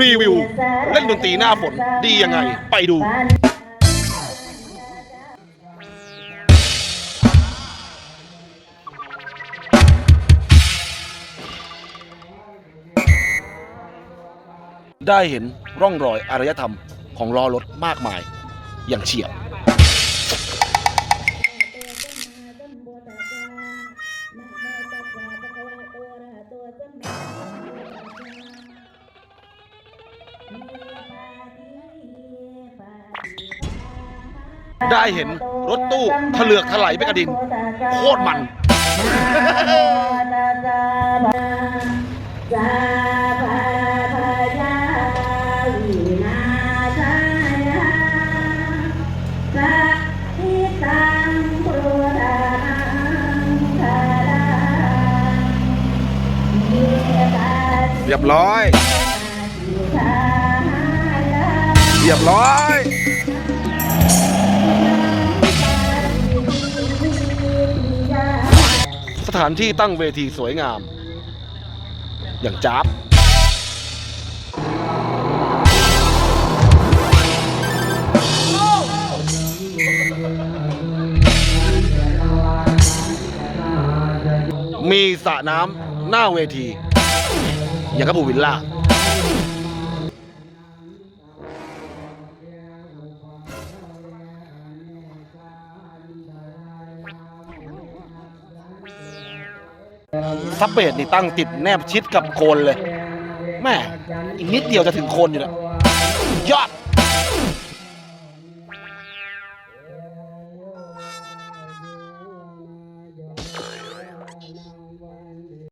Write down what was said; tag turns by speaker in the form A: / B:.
A: รีวิว เล่นดนตรีหน้าฝนดียังไง ไปดู ได้เห็นร่องรอยอารยธรรมของล้อรถมากมายอย่างเฉียบ ได้เห็นรถตู้ทะเลือกถลายไปกระดิน โคตรมัน เรียบร้อย รียบร้อยสถานที่ตั้งเวทีสวยงาม อย่างจ๊าบมีสระน้ำหน้าเวที อย่างกับบูวิลล่า ซับเบดนี่ตั้งติดแนบชิดกับโคนเลยแม่อีกนิดเดียวจะถึงโคนอยู่แล้วยอด